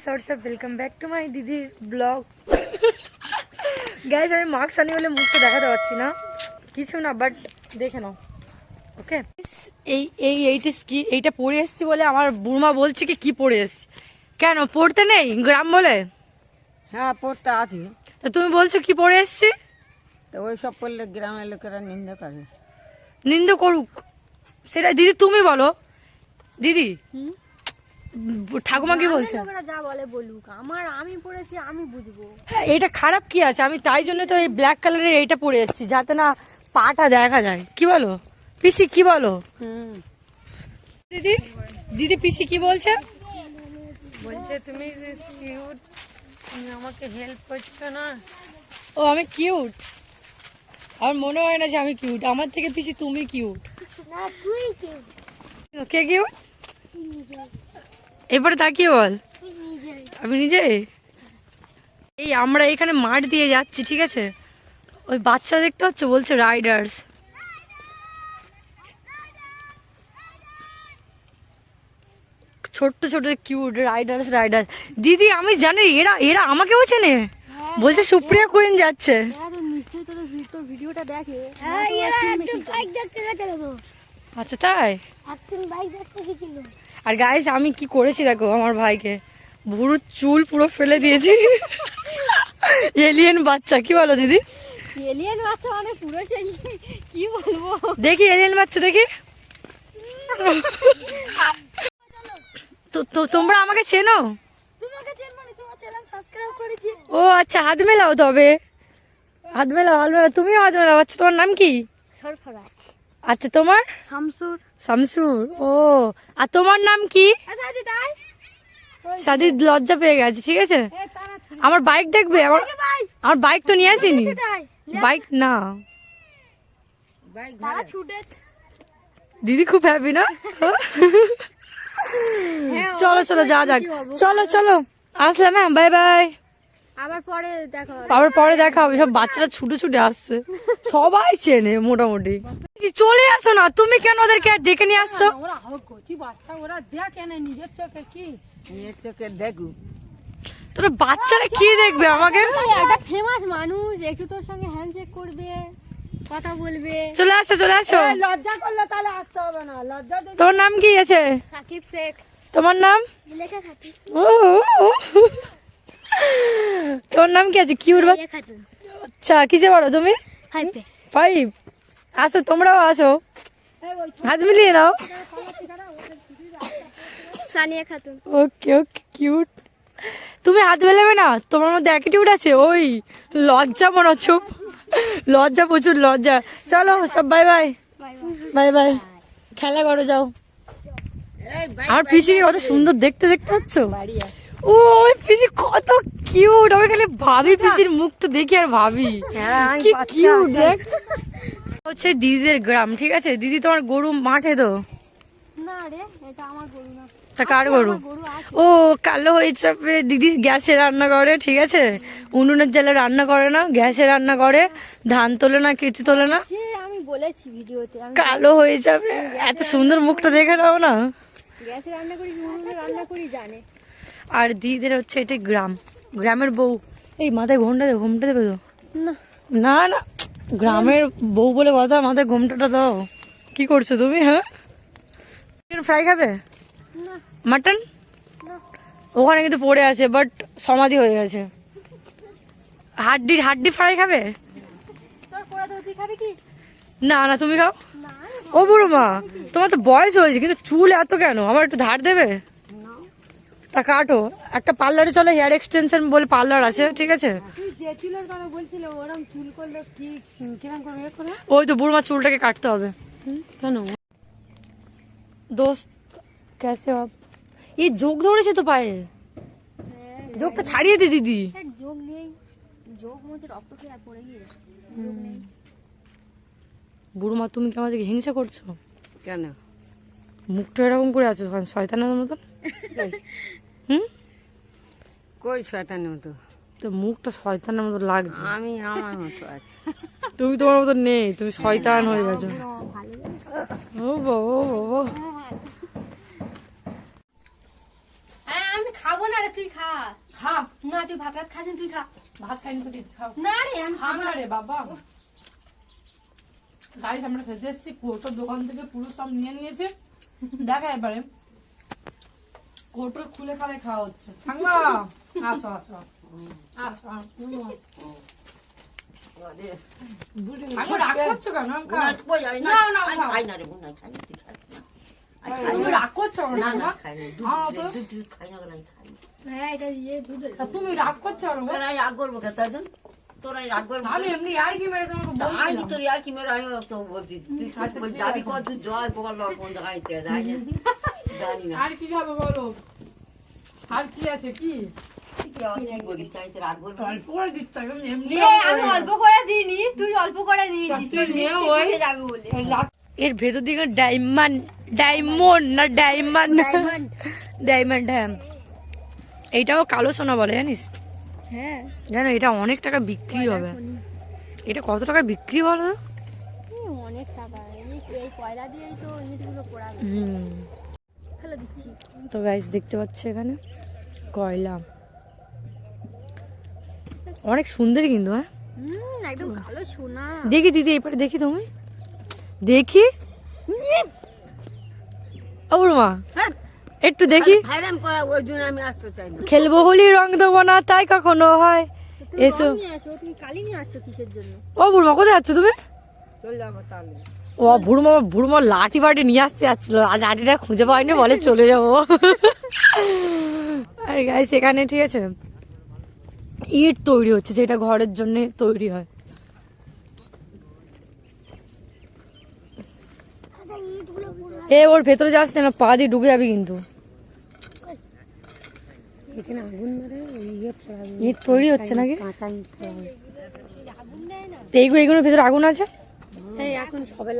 Guys WhatsApp welcome back to my দিদির blog guys আমি mask আনি বলে মুখটা দেখাতে পারছি না। কিছু না বাট দেখে নাও। ওকে এই এই এইটা কি এইটা পড়ে এসছি বলে আমার বুড়মা বলছে কি কি পড়ে এসছি। কেন পড়তে নেই? গ্রাম বলে? হ্যাঁ পড়তে আছে। তা তুমি বলছো কি পড়ে এসছি? তো ওই সব পড়লে গ্রামের লোকেরা নিন্দা করে। নিন্দ করুক। সেটা দিদি তুমি বলো। দিদি ঠাকুমা কি বলছে? যা বলে বলুক আমার আমি পড়েছি আমি বুঝব। হ্যাঁ, এটা খারাপ কি আছে? আমি তাই জন্য তো এই ব্ল্যাক কালারের এইটা পরে এসেছি যাতে না পাটা দেখা যায়। কি বলো? পিসি কি বলো? দিদি দিদি পিসি কি বলছে? বলছে তুমি কিউট তুমি আমাকে হেল্প করছ না? ও আমি কিউট আমার মনে হয় না যে আমি কিউট আমার থেকে পিসি তুমি কিউট না তুই কে কে কিউট এবারে তাকিয়ে বল। আমি নিজে? এই আমরা এখানে মাঠ দিয়ে যাচ্ছি ঠিক আছে? ওই বাচ্চা দেখতে পাচ্ছ বলছে রাইডার্স। ছোট্ট ছোট কিউট রাইডার্স রাইডার্স। দিদি আমি জানি এরা এরা আমাকেও চেনে। বলছে সুপ্রিয়া কুইন যাচ্ছে। হ্যাঁ আচ্ছা তাই? বাইক দেখতে গেছিল। আর গাইস আমি কি করেছি দেখো আমার ভাইকে? ভুরু চুল পুরো ফেলে দিয়েছি। এলিয়েন বাচ্চা কি বলো দিদি? এলিয়েন বাচ্চা মানে পুরো কি বলব? দেখি এলিয়েন বাচ্চা দেখি। তো তোমরা আমাকে চেনো? তোমাকে চেন তোমার চ্যানেল সাবস্ক্রাইব করেছি। ও আচ্ছা হাত মেলাও তবে। হাত মেলাও হাত মেলাও। তুমিও হাত মেলাও। আচ্ছা তোমার নাম কি? সরফরাজ। আচ্ছা তোমার? শামসুর। শামসুর ও। আর তোমার নাম কি? আচ্ছা আচ্ছা তাই সাদি লজ্জা পেয়ে গেছে ঠিক আছে? আমার বাইক দেখবে? আমার আমার বাইক তো নিয়ে আসিনি। বাইক না। দিদি খুব হ্যাপি না? হ্যাঁ চলো চলো যা যাক। চলো চলো। আসলাম হ্যাঁ বাই বাই আবার পরে দেখা হবে। আবার পরে দেখা হবে সব বাচ্চারা ছুটে ছুটে আসছে। সবাই চেনে মোটামুটি। চলে আসো না তুমি কেন ওদেরকে ডেকে নিয়ে আসছো? ওরা বাচ্চা ওরা দেখে না নিজের চোখে কি? নিজের চোখে দেখু। তোরা বাচ্চারা কি দেখবে আমাকে? একটা ফেমাস মানুষ একটু তোর সঙ্গে হ্যান্ডশেক করবে কথা বলবে। চলে আসো চলে আসো। লজ্জা করলে তাহলে আসতে হবে না। লজ্জা তোমার নাম কি আছে? সাকিব শেখ। তোমার নাম? ও, তোমার নাম কি আছে? কিউর আচ্ছা কিসে পড়ো তুমি? ফাইভ আসো তোমরাও আসো। হাত মিলিয়ে নাও। Saniya Khatun. Okay okay cute তুমি হাত মেলাবে না? তোমার মধ্যে অ্যাটিটিউড আছে? ওই লজ্জা মনে হচ্ছে লজ্জা প্রচুর লজ্জা। চলো সব বাই বাই বাই বাই খেলা করো যাও। আমার পিসিকে কত সুন্দর দেখতে দেখতে পাচ্ছ? ও ওই পিসি কত কিউট আমি খালি ভাবি পিসির মুখটা দেখি আর ভাবি। কি কিউট দেখ। হচ্ছে দিদিদের গ্রাম ঠিক আছে? দিদি তোমার গরু মাঠে তো? না রে এটা আমার গরু না। তা কার গরু? ও কালো হয়ে দিদি গ্যাসে রান্না করে ঠিক আছে? উনুনের জলে রান্না করে না গ্যাসে রান্না করে ধান তোলে না কিছু তোলে না। আমি বলেছি ভিডিওতে কালো হয়ে যাবে। এত সুন্দর মুখটা দেখে নাও না। গ্যাসে রান্না করি রান্না করি জানে। আর দিদিদের হচ্ছে এটা গ্রাম গ্রামের বউ এই মাথায় ঘোমটা দেবে ঘোমটা দেবে তো না না গ্রামের বউ বলে কথা মাথায় ঘোমটাটা দাও কি করছ তুমি হ্যাঁ চিকেন ফ্রাই খাবে মাটন ওখানে কিন্তু পড়ে আছে বাট সমাধি হয়ে গেছে হাড্ডি হাড্ডি ফ্রাই খাবে না না তুমি খাও ও বুড়ো মা তোমার তো বয়স হয়েছে কিন্তু চুল এত কেন আমার একটু ধার দেবে তা কাটো। একটা পার্লারে চলে হেয়ার এক্সটেনশন বলে পার্লার আছে ঠিক আছে? তুই যে চুলের কথা বলছিলে ওরম চুল করলে কি কিরম করবে এ করে ওই তো বুড়ো মা চুলটাকে কাটতে হবে। কেন? দোস্ত কেসে আপ এই যোগ ধরেছে তো পায়ে। যোগটা ছাড়িয়ে দে দিদি। হ্যাঁ যোগ নেই। যোগ মধ্যে রক্ত খেয়ে আর পড়ে গিয়ে। যোগ নেই। বুড়ো মা তুমি কি আমাদেরকে হিংসা করছ? কেন? মুখটা এরকম করে আছো শয়তানের মতন? হুম? কই শয়তানের মতো? তো মুখটা শয়তানের মতো লাগছে। আমি আমার মতো আছি। তুমি তোমার মতো নেই তুমি শয়তান হয়ে গেছো। ও বাবা ও বাবা। আমি খাব না রে তুই খা। খা। না তুই ভাত ভাত তুই খা। ভাত দিচ্ছি, খাও। না রে আমি খাও না রে বাবা। আমরা খেতে এসেছি কোটো দোকান থেকে পুরো সব নিয়ে নিয়েছে। দেখা এবারে কোটো খুলে খালে খাওয়া হচ্ছে। আসো আসো আসো তুমি রাগ করছ রাগ কেন? হ্যাঁ। হ্যাঁ ইয়ে করব রাগ করব আমি এমনি আর কি মেরে তোমাকে আমি তোর আর কি মেরে আমি তো বলছি তুই আচ্ছা, বল- যাবি। তুই জয় পোকার লড় কোন জায়গায়। জানি না। আর কি খাবে বলো? আর কি আছে কি? এর ভেতর দিকে ডায়মন্ড ডায়মন্ড না ডায়মন্ড? ডায়মন্ড। হ্যাঁ। এইটাও কালো সোনা বলে জানিস? হ্যাঁ। জানো এটা অনেক টাকা বিক্রি হবে। এটা কত টাকা বিক্রি বলো? তো? অনেক টাকা। এই কয়লা দিয়েই তো পোড়াবে হুম। তো গাইস দেখতে পাচ্ছ এখানে? কয়লা। অনেক সুন্দর কিন্তু হ্যাঁ? একদম কালো সোনা। দেখি দিদি এবারে দেখি তুমি। দেখি। ওর মা হ্যাঁ। একটু দেখি। খেলব হোলি রং দেবো না তাই কখনো হয়। এসো রং নিয়ে আসো তুমি কালি নিয়ে আসছো কিসের জন্য? ও বুড়মা কোথায় যাচ্ছ তুমি? চল যাব তাহলে। ও বুড়মা বুড়মা লাঠি বাটি নিয়ে আসতে যাচ্ছিল। আর লাঠিটা খুঁজে পাইনি বলে চলে যাব। আর গাই সেখানে ঠিক আছে? ইট তৈরি হচ্ছে যেটা ঘরের জন্য তৈরি হয়। এ ওর ভেতরে যাস না পা দিয়ে ডুবে যাবি কিন্তু। ইট তৈরি হচ্ছে নাকি? এইগুলো এইগুলোর ভেতরে আগুন আছে? এই এখন সবে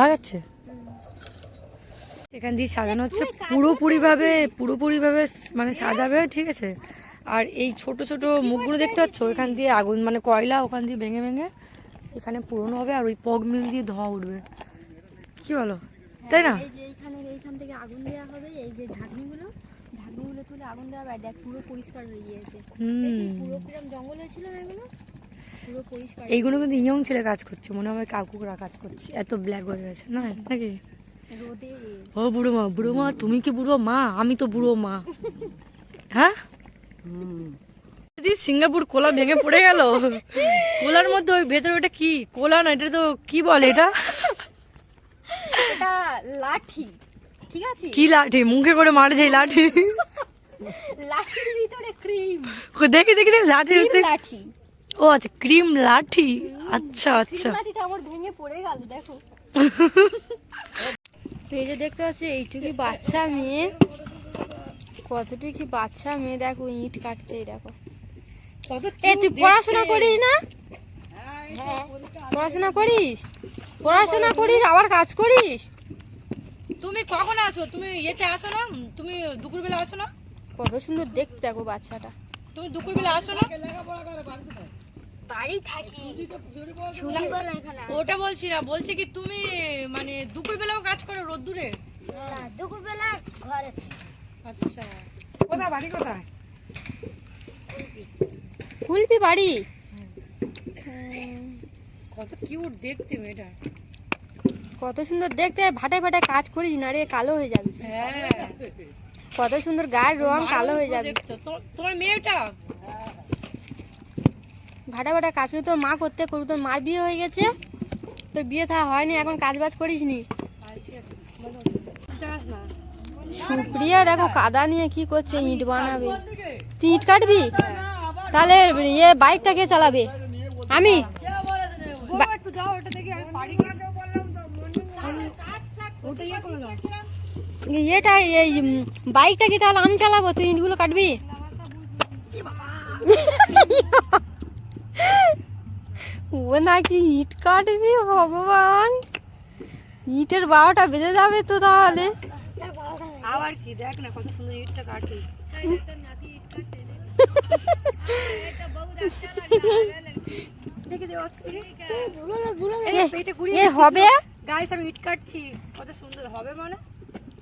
লাগাচ্ছে। এখান দিয়ে সাজানো হচ্ছে পুরোপুরি ভাবে পুরোপুরি ভাবে মানে সাজাবে ঠিক আছে? আর এই ছোট ছোট মুখগুলো দেখতে পাচ্ছ? এখান দিয়ে আগুন মানে কয়লা ওখান দিয়ে ভেঙে ভেঙে এখানে পুরনো হবে আর ওই পগ মিল দিয়ে ধোয়া উঠবে। কি বলো? তাই না? এই এইখান থেকে আগুন দেওয়া হবে এই যে ঢাকনিগুলো ঢাকনিগুলো তুলে আগুন দেওয়া হবে। দেখ পুরো পরিষ্কার হয়ে গিয়েছে। হুম। পুরো কিরম জঙ্গল হয়েছিল না এগুলো? পুরো পরিষ্কার এইগুলো কিন্তু ইয়ং ছেলে কাজ করছে মনে হয় কাকুরা কাজ করছে। এত ব্ল্যাক হয়ে গেছে না? নাকি? ও বুড়ো মা বুড়ো মা তুমি কি বুড়ো মা? আমি তো বুড়ো মা। হ্যাঁ? দিদি সিঙ্গাপুর কোলা ভেঙে পড়ে গেল। কোলার মধ্যে ওই ভেতরে ওটা কি? কোলা না এটা তো কি বলে এটা? এটা লাঠি ঠিক আছে? কি লাঠি? মুখে করে মারে যে লাঠি। লাঠির ভিতরে ক্রিম দেখি দেখি লাঠির ভিতরে লাঠি। ও আচ্ছা ক্রিম লাঠি? আচ্ছা আচ্ছা। লাঠিটা আমার ভেঙে পড়ে গেল দেখো। এই যে দেখতে পাচ্ছি এইটুকি বাচ্চা মেয়ে। কতটুকি বাচ্চা মেয়ে? দেখো ইট কাটছে এই দেখো। তুই পড়াশোনা করিস না? পড়াশোনা করিস? পড়াশোনা করিস আবার কাজ করিস? তুমি কখন আসো তুমি ইয়েতে আসো না? তুমি দুপুরবেলা আসো না? কত সুন্দর দেখতে দেখো বাচ্চাটা। তুমি দুপুরবেলা আসো না? বাড়ি থাকি। ছুটিবেলা এখানে ওটা বলছি না বলছি কি তুমি মানে দুপুরবেলাও কাজ করো রোদ্দুরে? দুপুরবেলা ঘরে আচ্ছা। কোথায় বাড়ি কোথায়? খুলবি বাড়ি? কত কিউট দেখতে মেয়েটা। কত সুন্দর দেখতে ভাটায় ভাটায় কাজ করিস না রে কালো হয়ে যাবে। হ্যাঁ। কত সুন্দর গায়ের রং কালো হয়ে যাবে। তো- তোমার মেয়েটা? ভাটা ভাটা কাজ করি তোর মা করতে করু তোর মার বিয়ে হয়ে গেছে। তোর বিয়ে থা হয়নি এখন কাজ বাজ করিস নি সুপ্রিয়া দেখো কাদা নিয়ে কি করছে ইট বানাবে। তুই ইট কাটবি? তাহলে ইয়ে বাইকটা কে চালাবে? আমি? ইয়ে ইয়েটা এই বাইকটা কি তাহলে আমি চালাবো? তুই ইটগুলো কাটবি? ও নাকি ইট কাটবি ভগবান ইটের বারোটা বেজে যাবে তো তাহলে আবার কি দেখ না কত সুন্দর ইটটা কাটে এ- এ হবে গাইস আমি ইট কাটছি কত সুন্দর হবে মানে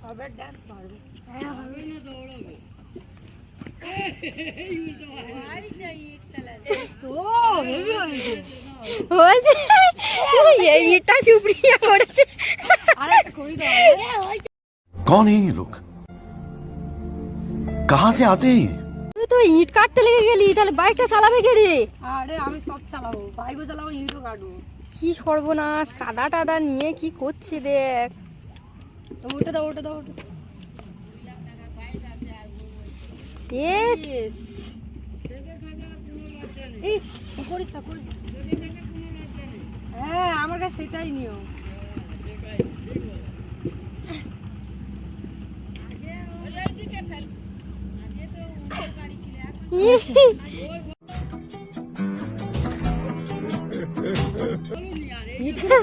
হবে ডান্স মারবে হয়েছে এই ইটটা সুপ্রিয়া করেছে হয়েছে এটা সুপ্রিয়া করেছে। কন এই লোক কাহা তো ইট কাটতে লেগে গেলি তাহলে বাইকটা চালাবে কে রে? আরে আমি সব চালাবো। বাইকও চালাবো ইটও কাটবো। কি সর্বনাশ কাদা টাদা নিয়ে কি করছে দেখ। ওটা দাও ওটা দাও ওটা এই করিস করিস হ্যাঁ আমার কাছে সেটাই নিয়ম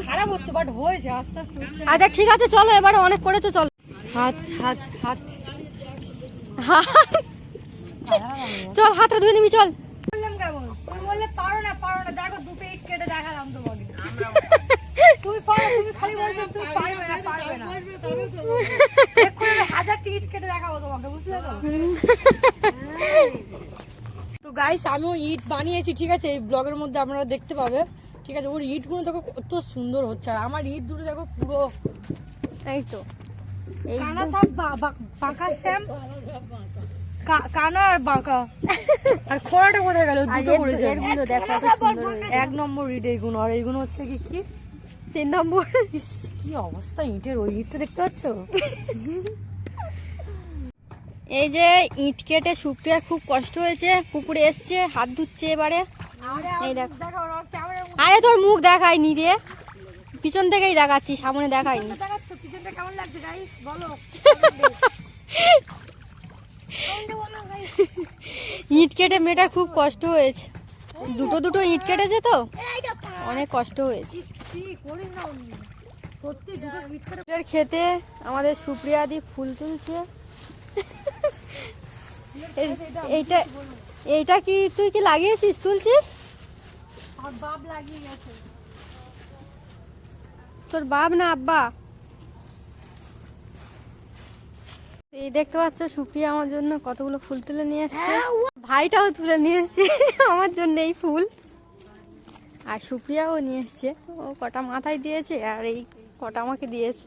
খারাপ হচ্ছে বাট হয়েছে আস্তে আস্তে আচ্ছা ঠিক আছে চলো এবারে অনেক করেছ চলো। হাত হাত হাত। চল হাতটা ধুয়ে নিবি চল। বললাম কেমন? বললে পারো না পারো না। দেখো দুটো ইট কেটে দেখালাম তোমাকে তুমি পারো তুমি খালি বলছো তুমি পারবে না পারবে না এক্ষুনি আমি কেটে দেখাবো তোমাকে বুঝলে তো? তো গাইস আমিও ইট বানিয়েছি ঠিক আছে? এই ব্লগের মধ্যে আপনারা দেখতে পাবে। ঠিক আছে ওর ইটগুলো দেখো কত সুন্দর হচ্ছে আর আমার ইট দুটো দেখো পুরো। এই তো। কানা বা- বাঁকা কানা আর বাঁকা। আর খোড়াটা কোথায় গেল? দুটো করেছে। এক নম্বর ইট এইগুলো আর এইগুলো হচ্ছে কি কি? তিন নম্বর। কি অবস্থা ইটের ওই ইটটা দেখতে পাচ্ছ? এই যে ইট কেটে সুপ্রিয়ার খুব কষ্ট হয়েছে পুকুরে এসছে হাত ধুচ্ছে এবারে। এই দেখো। আরে তোর মুখ দেখায়নি রে। পিছন থেকেই দেখাচ্ছি সামনে দেখায়নি। ইট কেটে মেয়েটার খুব কষ্ট হয়েছে। দুটো দুটো ইট কেটেছে তো? অনেক কষ্ট হয়েছে। খেতে আমাদের সুপ্রিয়া দি ফুল তুলছে। এই- এইটা এইটা কি তুই কি লাগিয়েছিস তুলছিস? আর বাপ লাগিয়ে গেছে। তোর বাপ না আব্বা? এই দেখতে পাচ্ছ সুপ্রিয়া আমার জন্য কতগুলো ফুল তুলে নিয়ে এসছে। ভাইটাও তুলে নিয়ে এসছে আমার জন্য এই ফুল। আর সুপ্রিয়াও নিয়ে এসছে। ও কটা মাথায় দিয়েছে আর এই কটা আমাকে দিয়েছে।